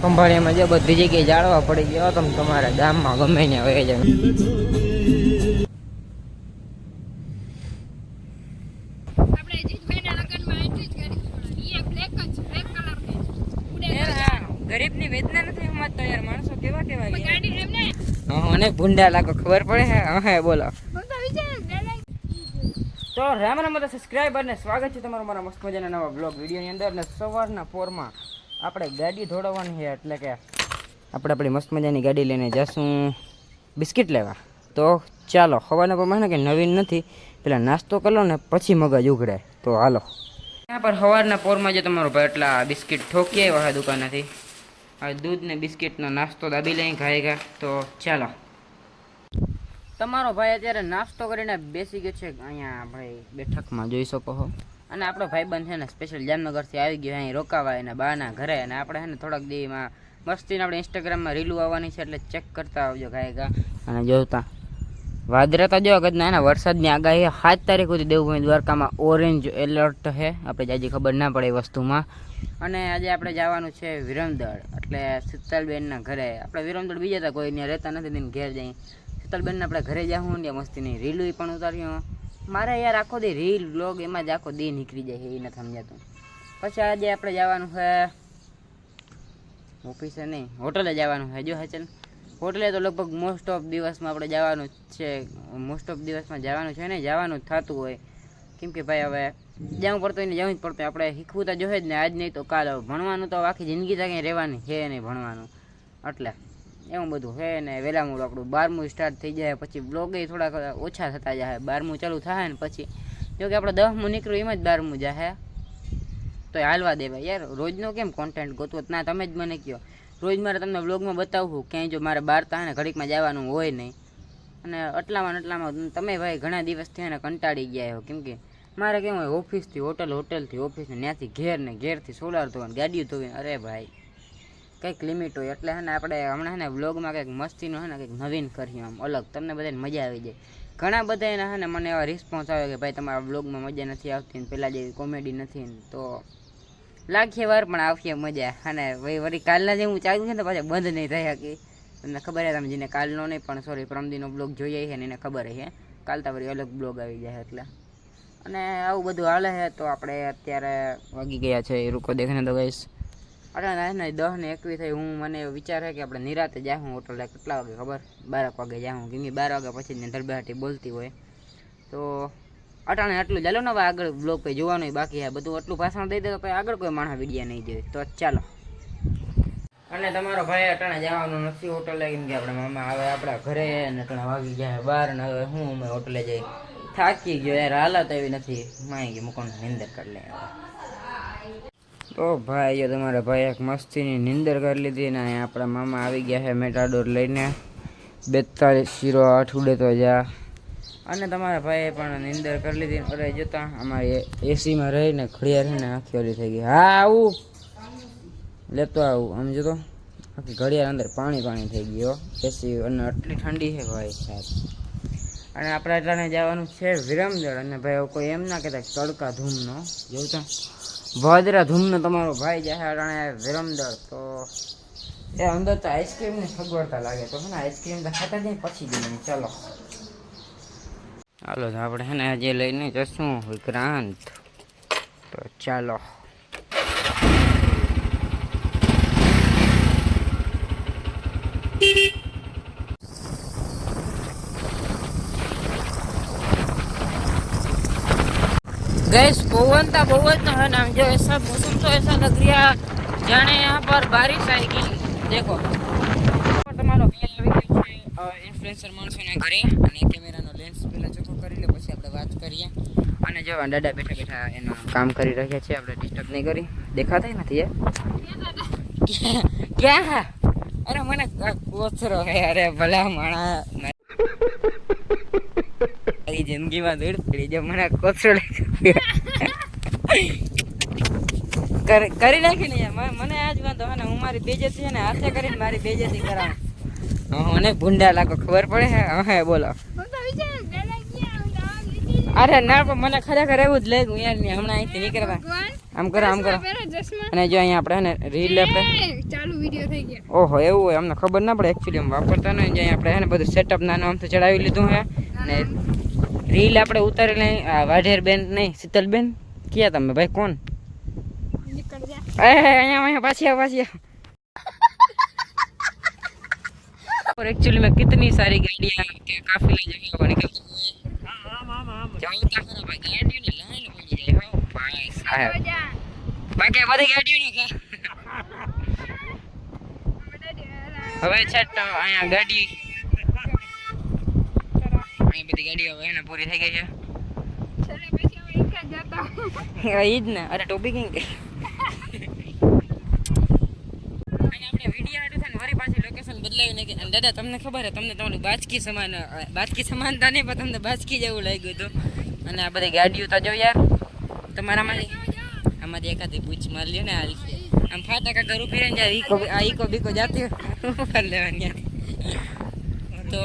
ખંભાળિયામાં જે બધી જગ્યાએ જાળવા પડી ગયા તમે તમારા ગામમાં ગમે ને વહી જાય ગરીબની વેદના નથી સમજતો યાર માણસો કેવા કેવા મને ભૂંડા લાગો ખબર પડે હે? હા બોલો. તો રામ રામ બધા સબસ્ક્રાઈબર ને સ્વાગત છે તમારું મારા મસ્ત મજાના નવા બ્લોગ વિડીયોની અંદર ને સવારના પોરમાં આપણે ગાડી ધોડાવવાની છે એટલે કે આપણે આપણી મસ્ત મજાની ગાડી લઈને જશું બિસ્કિટ લેવા. તો ચાલો હવાના પ્રમાણે કે નવીન નથી પેલા નાસ્તો કરો લો ને પછી મગજ ઉઘડે. તો હાલો. ત્યાં પર સવારના પોરમાં જે તમારો ભાઈ એટલા બિસ્કિટ ઠોકી આવ્યા હોય દુકાનેથી. હવે દૂધ ને બિસ્કિટનો નાસ્તો દાબી લઈ ખાઈ ગયા તો ચાલો. તમારો ભાઈ અત્યારે નાસ્તો કરીને બેસી ગયો છે. અહીંયા ભાઈ બેઠકમાં જોઈ શકો છો અને આપણો ભાઈબંધ છે ને સ્પેશિયલ જામનગરથી આવી ગયો અહીં રોકાવા એના બાના ઘરે. અને આપણે છે ને થોડાક દીમાં મસ્તીને આપણે ઇન્સ્ટાગ્રામમાં રીલું આવવાની છે એટલે ચેક કરતા આવજો ગાયકા અને જોતા વાદરાતા જો કદના એના વરસાદની આગાહી સાત તારીખ સુધી દેવભૂમિ દ્વારકામાં ઓરેન્જ એલર્ટ છે. આપણે જાજી ખબર ના પડે એ વસ્તુમાં. અને આજે આપણે જવાનું છે વિરમદળ, એટલે શીતલબેનના ઘરે. આપણે વિરમદળ બીજા હતા કોઈ ત્યાં રહેતા નથી, તેને ઘેર જઈ. શીતલબેનને આપણે ઘરે જાઉં ને મસ્તીની રીલું પણ ઉતાર્યું મારે યાર આખો દે રીલ બ્લોગ એમાં જ આખો દે નીકળી જાય એ નથી સમજાતું. પછી આજે આપણે જવાનું છે, ઓફિસે નહીં, હોટલે જવાનું છે. જો હચન હોટલે તો લગભગ મોસ્ટ ઓફ દિવસમાં આપણે જવાનું જ છે મોસ્ટ ઓફ દિવસમાં જવાનું છે ને, જવાનું થતું હોય. કેમ કે ભાઈ હવે જવું પડતું હોય ને જવું જ પડતું આપણે શીખવું તો જોઈએ જ ને, આજ નહીં તો કાલ. ભણવાનું તો આખી જિંદગી તો કંઈ રહેવાની છે નહીં ભણવાનું. એટલે એવું બધું છે ને વહેલામું આપણું બારમું સ્ટાર્ટ થઈ જાય, પછી બ્લોગ થોડાક ઓછા થતા જાય, બારમું ચાલુ થાય ને પછી જો કે આપણે દસમું નીકળ્યું એમ જ બારમું જાય તો હાલવા દેવાય યાર, રોજનો કેમ કોન્ટેન્ટ ગોતવો? ના, તમે જ મને કહો રોજ મારે તમને બ્લોગમાં બતાવવું ક્યાંય જો મારે બહાર તા ને ઘડીકમાં જવાનું હોય નહીં. અને એટલામાં આટલામાં તમે ભાઈ ઘણા દિવસથી એને કંટાળી ગયા હો, કેમ કે મારે કેમ હોય, ઓફિસથી, હોટલ, હોટલથી, ઓફિસને ત્યાંથી ઘેર ને ઘેરથી સોલાર ધોવાનું, ગાડીઓ ધોવી અરે ભાઈ કંઈક લિમિટ હોય એટલે હે ને આપણે હમણાં હે ને વ્લોગમાં કંઈક મસ્તીનું હે ને કંઈક નવીન કરીએ આમ અલગ. તમને બધાને મજા આવી જાય. ઘણા બધા એના હે ને મને એવા રિસ્પોન્સ આવે કે ભાઈ તમારા વ્લોગમાં મજા નથી આવતી ને પહેલાં જેવી કોમેડી નથી ને તો લાખીએ વાર પણ આવશે મજા. અને વળી વળી કાલના જેવું ચાલુ છે ને પાછા બંધ નહીં થઈ શકી. તમને ખબર છે તમે જેને કાલનો નહીં પણ સોરી પ્રમદીનો બ્લોગ જોઈએ છે ને એને ખબર છે. કાલ તો વળી અલગ બ્લોગ આવી જાય એટલે. અને આવું બધું હાલે છે તો આપણે અત્યારે વાગી ગયા છે. એ રૂકો દેખને તો ગઈશ અરે ને દસ ને એકવીસ થઈ હું મને વિચાર છે કે આપણે નિરાતે જાઉં હોટલે કેટલા વાગે ખબર? બારક વાગે જાઉં કેમ કે બાર વાગ્યા પછી ને ધરબેહાટી બોલતી હોય. તો અટાણે આટલું ચાલો ને હવે આગળ બ્લોગ કંઈ જોવાનું બાકી આ બધું આટલું ભાષણ દઈ દે તો આગળ કોઈ માણસ વિડીયા નહીં જોઈએ તો ચાલો. અને તમારો ભાઈ અટાણે જવાનું નથી હોટલે, કેમ કે આપણે મામા આવે આપણા ઘરે ને અટાણે વાગી જાય બહાર ને હવે હું અમે હોટલે જઈ થાકી ગયો. યાર, હાલત એવી નથી. માય ગયો મૂકો નિંદર કરી લે. તો ભાઈ તમારા ભાઈ એક મસ્તીની નિંદર કરી લીધી ને અહીંયા આપણા મામા આવી ગયા છે મેટાડોર લઈને. બેતાલીસ શીરો આઠ તો જા. અને તમારા ભાઈએ પણ નિંદર કરી લીધી. અરે જોતા અમારી એસીમાં રહીને ઘડિયાળ રહીને આખી ઓલી થઈ ગઈ. હા, આવું. લેતો આવું, આમ જોતો આખી ઘડિયાળ અંદર પાણી પાણી થઈ ગયો એસી અને આટલી ઠંડી છે ભાઈ સાહેબ. અને આપણે એટલાને જવાનું છે વિરમદળ અને ભાઈ, કોઈ એમ ના કહેતા તડકા ધૂમનો. જોઉં તો ભાદરા ધૂમનો તમારો ભાઈ જાય અટાણે વિરમદળ. તો એ અંદર તો આઈસ્ક્રીમની સગવડતા લાગે. તો છે ને આઈસ્ક્રીમ તો ખાતા નહીં, પછી જઈએ ચાલો. હાલો, તો આપણે છે ને આજે લઈને જશું વિક્રાંત. તો ચાલો. गैस पवन था बहुत तो है ना जो ऐसा मौसम तो ऐसा लग रहा जाने यहाँ पर बारिश आएगी देखो તમારો ભાઈ આવી ગયો છે ઇન્ફ્લુએન્સર માણસોને ઘરે અને કેમેરાનો લેન્સ પહેલા ચોખ્ખો કરી લે પછી આપણે વાત કરીએ અને જો આ દાદા બેઠા બેઠા એનું કામ કરી રહ્યા છે આપણે ડિસ્ટર્બ નહીં કરી દેખાતા નથી એ ક્યાં હા અરે મને કોચરો હે અરે ભલા માણા મારી જિંદગીમાં દૂર પડી જો મને કોથરો કરી નાખી ને મને આજ વાંધો ને હું મારી બેજતી છે ને હાથે કરીને મારી બેજતી કરાવું. હા મને ભૂંડા લાગો ખબર પડે હે? હા બોલો. અરે ના પણ મને ખરેખર એવું જ લાગ્યું યાર ને હમણાં અહીંથી નીકળવા આમ કરો આમ કરો. અને જો અહીંયા આપણે હે ને રીલ આપણે ચાલુ વિડિયો થઈ ગયા. ઓહો એવું હોય અમને ખબર ના પડે એકચ્યુઅલી આમ વાપરતા નહીં જે આપણે હે ને બધું સેટઅપ નાનું તો ચડાવી લીધું હે. ને રીલ આપણે ઉતારી લઈ આ વાઢેર બેન નહીં શીતલબેન ક્યાં તમે ભાઈ કોણ નીકળ જા એ અહીંયા અહીંયા પાછી આવ પાછી આવ और एक्चुअली में कितनी सारी गाड़ियां के काफिले जगह पर निकलते हुए जाओ तो खरा भाई गाड़ियों ने लाइन पड़ी जाए हो भाई साहब જા બાકી બધી ગાડીઓ ને કા હવે છે તો અહીંયા ગાડી અહીં બધી ગાડીઓ હવે એને પૂરી થઈ ગઈ છે. જ ઈ જ ને અરે ટોપી કેમ કે? અહીંયા આપણે વીડિયો હાટું થાય ને વરી પાછી લોકેશન બદલાવી નાખી. અને દાદા તમને ખબર છે તમને તમારું બાચકી સમાન બાજકી બાચકી સમાનતા નહીં પણ તમને બાચકી જેવું લાગ્યું હતું. અને આ બધી ગાડીઓ તો જો યાર તમારામાંથી આમાંથી એકાદી પૂછ મારી લ્યો ને હાલ આમ ફાટા કાકા રૂપી રહીને જાય ઈકો આ ઈકો બીકો જાતી ઉપર લેવાની તો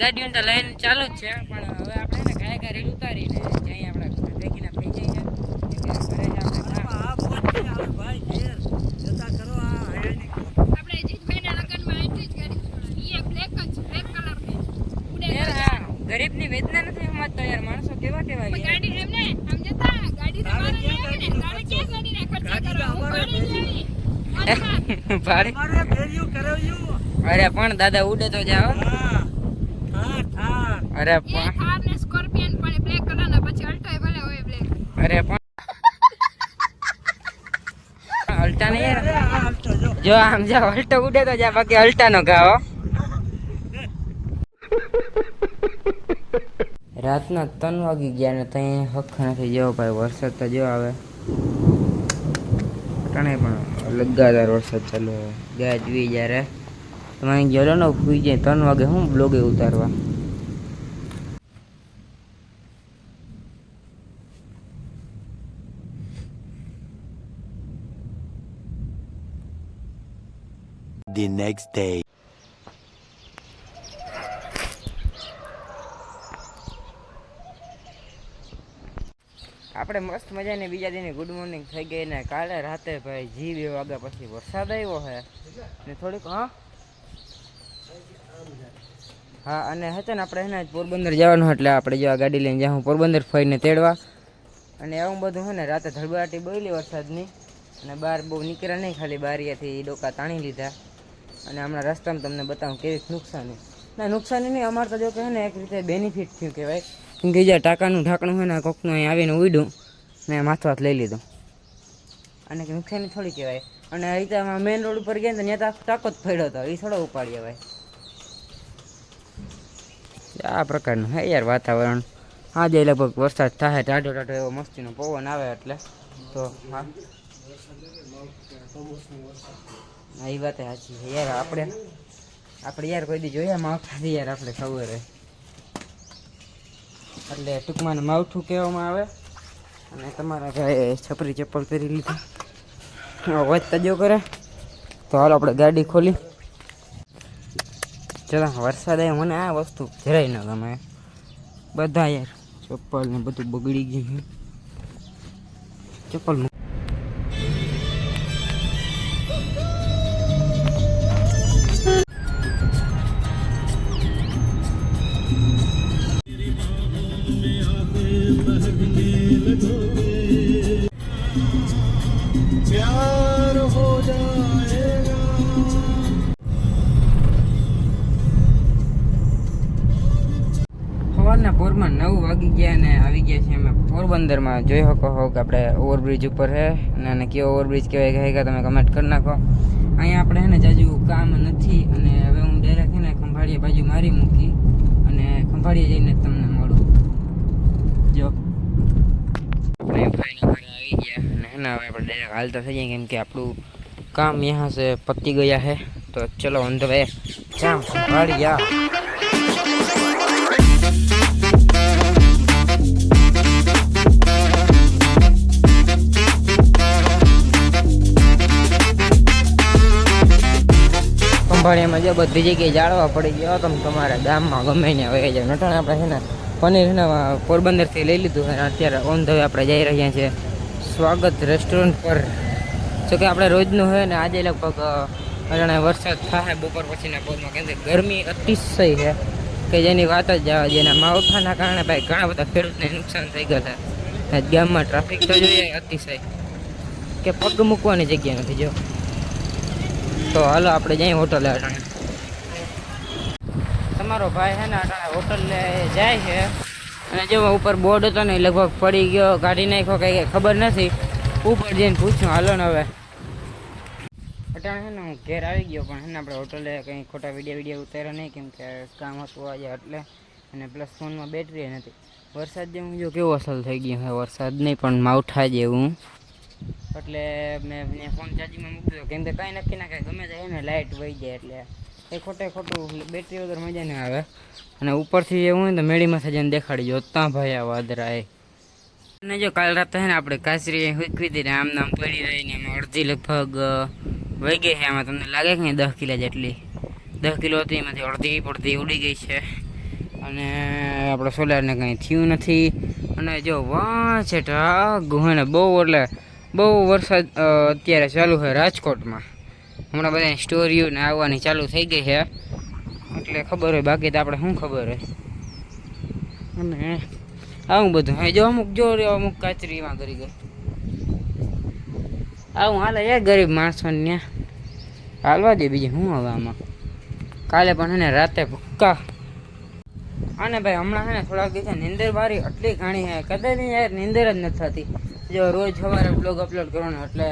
ગાડીઓ તો લઈને ચાલુ જ છે પણ હવે આપણે ને ગાય ગાય રેલ ઉતારીને જ્યાં આપણે ભેગીને થઈ જઈએ ઘરે જ આપણે ગરીબની વેદના નથી સમજતો યાર માણસો કેવા કેવા ગાડી એમને તો મારે ને. ભાડે? અરે પણ દાદા ઉડે તો જાઓ. અરે પણ. ને સ્કોર્પિયન પણ બ્લેક કલરના પછી અલ્ટો ભલે હોય બ્લેક અરે પણ. અલ્ટા નહીં જો. આમ જા અલ્ટો ઉડે તો જા બાકી અલ્ટા નો ગાવો રાતના ત્રણ વાગી ગયા ને ત્યાં હક નથી જેવો ભાઈ વરસાદ તો જો આવે. અટાણે પણ લગાતાર વરસાદ ચાલુ ગયા વી જ્યારે. તમે ગયો ગયેલો ને ફૂઈ જાય ત્રણ વાગે હું બ્લોગે ઉતારવા? The next day. આપણે મસ્ત મજાની બીજા દિને ગુડ મોર્નિંગ થઈ ગઈ ને કાલે રાતે ભાઈ જી બે વાગ્યા પછી વરસાદ આવ્યો હે. ને થોડીક, હા? હા, અને હતા ને આપણે એના પોરબંદર જવાનું એટલે આપણે જેવા ગાડી લઈને જાઉં પોરબંદર ફરીને તેડવા. અને એવું બધું હોય ને રાતે ધડબડાટી બોલી વરસાદની. અને બહાર બહુ નીકળ્યા નહીં, ખાલી બારીયાથી ડોકા તાણી લીધા. અને હમણાં રસ્તામાં તમને બતાવું કેવી નુકસાની. ના, નુકસાની નહીં, અમારે તો જો કે ને એક રીતે બેનિફિટ થયું કહેવાય. કેમ કે જ્યાં ટાંકાનું ઢાંકણું હોય ને કોકનું અહીં આવીને ઉડ્યું ને માથું હાથ લઈ લીધો. અને નુકસાની થોડી કહેવાય. અને આ તો મેઇન રોડ ઉપર ગયા ને ત્યાં તો ટાંકો જ પડ્યો હતો. એ થોડો ઉપાડી અવાય આ પ્રકારનું હે યાર વાતાવરણ. આજે લગભગ વરસાદ થાય ટાઢો ટાઢો એવો મસ્તીનો પવન આવે એટલે. તો હા. હા, એ વાત સાચી છે. યાર, આપણે આપણે યાર કોઈ દી જોયા માવઠાથી યાર, આપણે ખબર હોય એટલે ટૂંકમાં માવઠું કહેવામાં આવે. અને તમારા ભાઈ છપરી ચપ્પલ પહેરી લીધી. અવાજ તજો કરે. તો હાલ, આપણે ગાડી ખોલી. ચલો, વરસાદ આવ્યો. મને આ વસ્તુ જરાય ન ગમે. બધા યાર, ચપ્પલ ને બધું બગડી ગયું ચપ્પલ વાગી ગયા અને આવી ગયા છે અમે પોરબંદરમાં. જોઈ શકો હો કે આપણે ઓવરબ્રિજ ઉપર છે અને આને કયો ઓવરબ્રિજ કહેવાય કહે કે તમે કમેન્ટ કરી નાખો. અહીંયા આપણે ને જાજુ કામ નથી અને હવે હું ડાયરેક્ટ ને ખંભાળીએ બાજુ મારી મૂકી અને ખંભાળીએ જઈને તમને મળું. જો. આપણે ફાઈનલ આવી ગયા અને હે હવે આપણે ડાયરેક્ટ હાલતા થઈ જઈએ કેમ કે આપણું કામ યહાં સે પતી ગયા હે તો ચલો on the way Jam Khambhaliya. ખંભાળિયામાં જો બધી જગ્યાએ જાળવા પડી ગયો તમે તમારા ગામમાં ગમે ને હવે જાય નટણ આપણે છે ને પનીર છે ને પોરબંદરથી લઈ લીધું અને અત્યારે ઓન ધ આપણે જઈ રહ્યા છીએ સ્વાગત રેસ્ટોરન્ટ પર. જો કે આપણે રોજનું હોય ને આજે લગભગ અજાણે વરસાદ થાય બપોર પછીના પોરમાં. કેમ કે ગરમી અતિશય છે કે જેની વાત જ જવા જેના માવઠાના કારણે ભાઈ ઘણા બધા ખેડૂતને નુકસાન થઈ ગયા છે. ગામમાં ટ્રાફિક તો જોઈએ અતિશય. કે પગ મૂકવાની જગ્યા નથી, જો. તો હાલો આપણે જઈએ હોટલે અટાણે તમારો ભાઈ છે ને અટાણે હોટલે જાય છે. અને જો ઉપર બોર્ડ હતો ને લગભગ પડી ગયો, કાઢી નાખ્યો, કઈ ખબર નથી. ઉપર જઈને પૂછ્યું, હાલો ને હવે. અટાણે છે ને હું ઘેર આવી ગયો, પણ છે ને આપણે હોટલે કંઈ ખોટા વીડિયો વીડિયો ઉતાર્યા નહીં, કેમ કે કામ હતું આજે એટલે. અને પ્લસ ફોનમાં બેટરી નથી. વરસાદ જેવું જો કેવો અસલ થઈ ગયો છે વરસાદ નહીં, પણ માવઠા જેવું. એટલે મેં ફોન ચાર્જિંગમાં મૂકી દીધો કેમ કે કાંઈ નક્કી ના કાંઈ, ગમે જાય લાઇટ વહી જાય એટલે. એ ખોટે ખોટું બેટરી વગર મજા નહીં આવે. અને ઉપરથી એવું હોય તો મેળીમાંથી જઈને દેખાડી જો ત્યાં ભાઈ આ વાદરા એ. અને જો કાલ રાતે છે ને આપણે કાચરી હુકવી હતી ને આમ નામ પડી રહી ને અડધી લગભગ વહી ગઈ છે એમાં તમને લાગે કે દસ કિલો જેટલી? દસ કિલો હતી, એમાંથી અડધી પડધી ઉડી ગઈ છે. અને આપણે સોલારને કંઈ થયું નથી. અને જો વાં છે ને બહુ એટલે બહુ વરસાદ અત્યારે ચાલુ છે રાજકોટમાં. હમણાં બધા સ્ટોરીઓ ને આવવાની ચાલુ થઈ ગઈ છે. એટલે ખબર હોય, બાકી તો આપણે શું ખબર હોય. અને આવું બધું. હા જો અમુક જો અમુક કાચરીમાં કરી ગયો આવું હાલે યાર ગરીબ માણસોને ત્યાં હાલવા દે બીજે શું હવે આમાં. કાલે પણ એને રાતે ભૂક્કા. અને ભાઈ હમણાં છે ને થોડાક દિવસે નિંદર મારી, આટલી ઘણી છે કદાચ યાર, નિંદર જ નથી થતી. જો રોજ સવારે બ્લોગ અપલોડ કરવાનો એટલે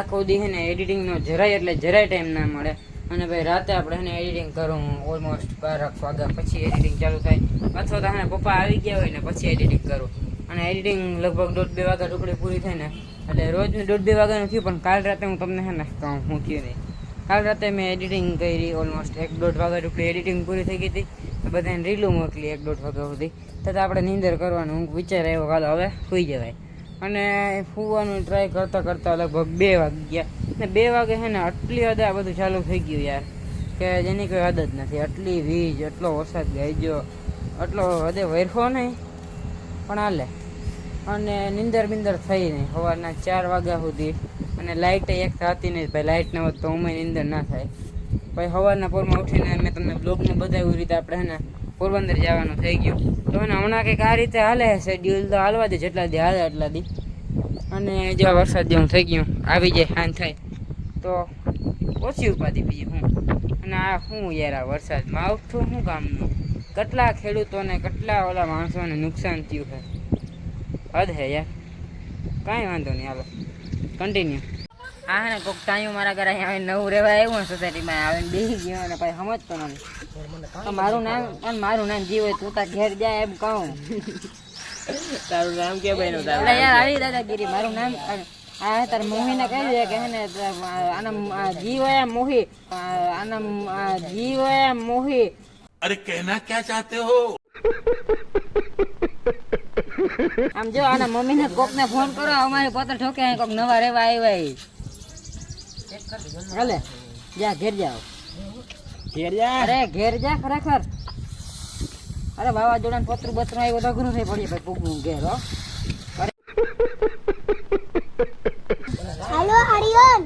આખો દી ને એડિટિંગનો જરાય એટલે જરાય ટાઈમ ના મળે. અને ભાઈ રાતે આપણે એને એડિટિંગ કરું ઓલમોસ્ટ બાર વાગ્યા પછી એડિટિંગ ચાલુ થાય. અથવા તો પપ્પા આવી ગયા હોય ને પછી એડિટિંગ કરું. અને એડિટિંગ લગભગ દોઢ બે વાગ્યા ટુકડી પૂરી થાય ને, એટલે રોજ દોઢ બે વાગ્યાનું થયું, પણ કાલ રાતે હું તમને છે ને કહું હું થયું નહીં. કાલ રાતે મેં એડિટિંગ કરી ઓલમોસ્ટ એક દોઢ વાગ્યા ટુકડી એડિટિંગ પૂરી થઈ ગઈ હતી. બધાને રીલું મોકલી એક દોઢ વાગ્યા સુધી. તથા આપણે નીંદર કરવાનું, હું વિચાર આવ્યો કાલ હવે સુઈ જવાય. અને ફૂવાનું ટ્રાય કરતાં કરતાં લગભગ બે વાગી ગયા. ને બે વાગે છે ને આટલી હદે આ બધું ચાલુ થઈ ગયું યાર, કે જેની કોઈ હદ જ નથી. આટલી વીજ એટલો વરસાદ ગાઈજો આટલો હદે વરખો નહીં. પણ હાલે. અને નિંદર બિંદર થઈ નહીં. સવારના ચાર વાગ્યા સુધી અને લાઇટ એક થતી નહીં. ભાઈ લાઇટ ના હોત તો ઉમે નિંદર ના થાય. પછી સવારના પોરમાં ઉઠીને મેં તમને બ્લોગમાં બતાવ્યું રીતે આપણે ને પોરબંદર જવાનું થઈ ગયું. તો એને હમણાં કંઈક આ રીતે હાલે શેડ્યુલ તો હાલવા દે, જેટલા દી હાલે એટલા દી. અને જો વરસાદ જેવું થઈ ગયું, આવી જાય, હાન થાય. તો ઓછી ઉપાધિ બીજી હું. અને આ હું યાર, આ વરસાદમાં આવતું શું કામનું કેટલા ખેડૂતોને, કેટલા ઓલા માણસોને નુકસાન થયું છે. હદ હે યાર. કાંઈ વાંધો નહીં, હાલો. કન્ટિન્યુ હા, ને કોક ટાઈમ મારા ઘરે અહીંયા આવીને નવું રહેવા આવ્યું સોસાયટીમાં આવીને બેસી ગયો અને પછી સમજતો નથી. મારું નામ મારું નામ જીવ હોય તું ઘેર જાય એમ કહું. તારું નામ કે ભાઈ નું તારું યાર આવી દાદાગીરી મારું નામ આ તાર મોહી ને કહી દે કે હે ને જીવ હોય મોહી આના જીવ હોય મોહી. અરે કહેના ક્યાં ચાહતે હો? આમ જો આના મમ્મી ને કોક ને ફોન કરો અમારી પોતે ઠોકે કોક નવા રેવા આવ્યા હાલે જા ઘેર જાઓ. ઘેર જા. અરે ઘેર જા ખરેખર. અરે વાવાઝોડા પતરું બતરું આવ્યું તો અઘરું થઈ પડ્યું ભાઈ પૂગનું ઘેર હો. હાલો હરિઓમ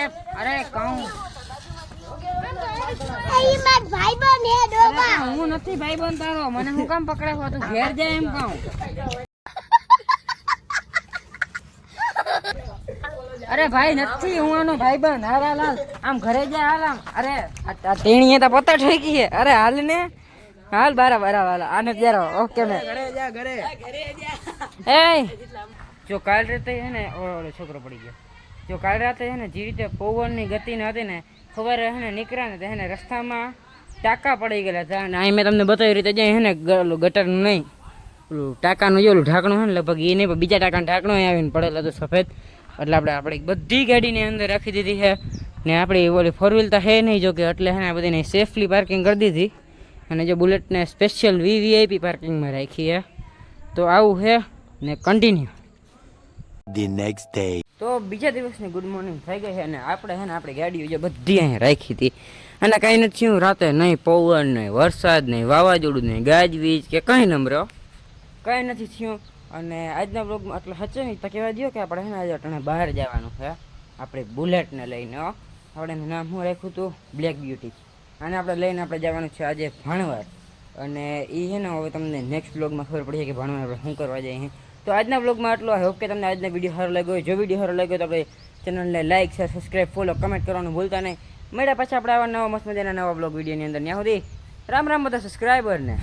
એ અરે કહું. માર ભાઈબંધ હે ડોબા. હું નથી ભાઈ બંધ તારો. મને હું કામ પકડે છો? તું ઘેર જાય એમ કહું. અરે ભાઈ નથી હું આનો ભાઈ બન હાલ આમ ઘરે જા હાલ આમ. અરે આ ટેણીએ તો પોતા ઠેકી છે. અરે હાલ ને. હાલ બારા બારા વાલા આને જરા ઓકે મે. ઘરે જા ઘરે. એ. જો કાલ રાતે છે ને ઓળો ઓલો છોકરો પડી ગયો. જો કાલ રાતે છે ને જે રીતે પવનની ગતિ ને હતી ને ખબર છે ને નીકળ્યા ને તો છે રસ્તામાં ટાંકા પડી ગયેલા હતા. અને અહીં મેં તમને બતાવી રીતે જાય છે ને ગટરનું નહીં. ઓલું ટાંકાનું જે ઓલું ઢાંકણું છે ને લગભગ એ નહીં પણ બીજા ટાંકાનું ઢાંકણું અહીં આવીને પડેલું હતું સફેદ. એટલે આપણે આપણે બધી ગાડીની અંદર રાખી દીધી છે. ને આપણી ઓલી ફોર વ્હીલ તો હે નહીં જો કે એટલે છે ને બધીને સેફલી પાર્કિંગ કરી દીધી. અને જો બુલેટને સ્પેશિયલ વીવીઆઈપી પાર્કિંગમાં રાખી છે. તો આવું છે ને કન્ટિન્યુ ધી નેક્સ્ટ ડે તો બીજા દિવસની ગુડ મોર્નિંગ થઈ ગઈ છે અને આપણે છે ને આપણી ગાડીઓ જે બધી અહીંયા રાખી હતી. અને કાંઈ નથી રાતે નહીં પવન નહીં વરસાદ નહીં વાવાઝોડું નહીં ગાજવીજ કે કંઈ નમરો કાંઈ નથી થયું. અને આજના બ્લોગમાં એટલે હચે નહીં, તો કહેવા દો કે આપણે છે ને આજે અટાણે બહાર જવાનું છે. આપણે બુલેટને લઈને આપણે નામ હું રાખ્યું હતું? Black beauty. અને આપણે લઈને આપણે જવાનું છે આજે ભાણવાર અને એ છે ને હવે તમને નેક્સ્ટ બ્લોગમાં ખબર પડી કે ભાણવાર આપણે શું કરવા જઈએ તો આજના બ્લોગમાં આટલો. આઈ હોપ કે તમને આજના વીડિયો સારો લાગ્યો જો વીડિયો સારો લાગ્યો તો આપણે ચેનલને like share subscribe follow comment કરવાનું ભૂલતા નહીં. મળ્યા પછી આપણે આવા નવા મસ્ત મજાના નવા બ્લોગ વિડીયોની અંદર. ત્યાં સુધી રામ રામ બધા સબસ્ક્રાઈબરને